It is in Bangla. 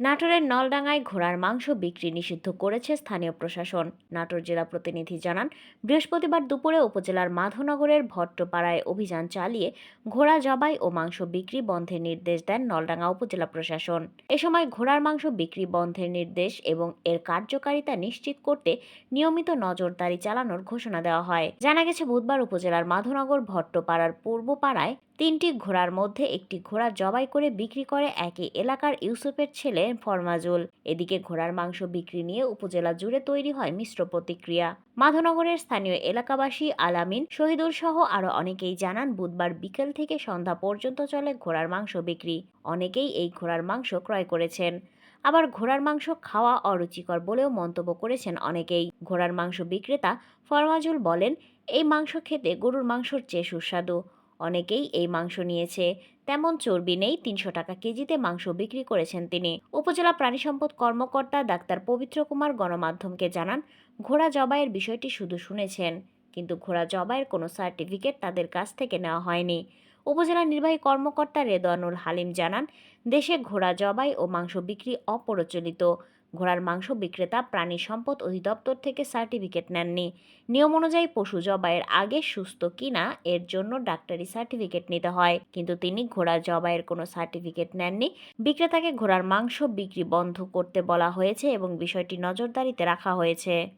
নাটোরের নলডাঙ্গায় ঘোড়ার মাংস বিক্রি নিষিদ্ধ করেছে স্থানীয় প্রশাসন। নাটোর জেলা প্রতিনিধি জানান, বৃহস্পতিবার দুপুরে উপজেলার মাধবনগরের ভট্টপাড়ায় অভিযান চালিয়ে ঘোড়া জবাই ও মাংস বিক্রি বন্ধের নির্দেশ দেন নলডাঙ্গা উপজেলা প্রশাসন। এ সময় ঘোড়ার মাংস বিক্রি বন্ধের নির্দেশ এবং এর কার্যকারিতা নিশ্চিত করতে নিয়মিত নজরদারি চালানোর ঘোষণা দেওয়া হয়। জানা গেছে, বুধবার উপজেলার মাধবনগর ভট্টপাড়ার পূর্ব পাড়ায় তিনটি ঘোড়ার মধ্যে একটি ঘোড়া জবাই করে বিক্রি করে একই এলাকার ইউসুফের ছেলে ফরমাজুল। এদিকে ঘোড়ার মাংস বিক্রি নিয়ে উপজেলা জুড়ে তৈরি হয় মিশ্র প্রতিক্রিয়া। মাধনগরের স্থানীয় এলাকাবাসী আলামিন শহীদুল সহ আরও অনেকেই জানান, বুধবার বিকেল থেকে সন্ধ্যা পর্যন্ত চলে ঘোড়ার মাংস বিক্রি। অনেকেই এই ঘোড়ার মাংস ক্রয় করেছেন। আবার ঘোড়ার মাংস খাওয়া অরুচিকর বলেও মন্তব্য করেছেন অনেকেই। ঘোড়ার মাংস বিক্রেতা ফরমাজুল বলেন, এই মাংস খেতে গরুর মাংসর চেয়ে সুস্বাদু। অনেকেই এই মাংস নিয়েছে। তেমন চর্বি নেই, তিনশো টাকা কেজিতে মাংস বিক্রি করেছেন তিনি। উপজেলা প্রাণী সম্পদ কর্মকর্তা ডাক্তার পবিত্র কুমার গণমাধ্যমকে জানান, ঘোড়া জবাইয়ের বিষয়টি শুধু শুনেছেন, কিন্তু ঘোড়া জবাইয়ের কোনো সার্টিফিকেট তাদের কাছ থেকে নেওয়া হয়নি। উপজেলা নির্বাহী কর্মকর্তা রেদওয়ানুল হালিম জানান, দেশে ঘোড়া জবাই ও মাংস বিক্রি অপ্রচলিত। ঘোড়ার মাংস বিক্রেতা, প্রাণী সম্পদ অধিদপ্তর থেকে সার্টিফিকেট নেননি। নিয়ম অনুযায়ী পশু জবাইয়ের আগে সুস্থ কিনা, এর জন্য ডাক্তারি সার্টিফিকেট নিতে হয়। কিন্তু তিনি ঘোড়া জবাইয়ের কোনো সার্টিফিকেট নেননি। বিক্রেতাকে ঘোড়ার মাংস বিক্রি বন্ধ করতে বলা হয়েছে এবং বিষয়টি নজরদারিতে রাখা হয়েছে।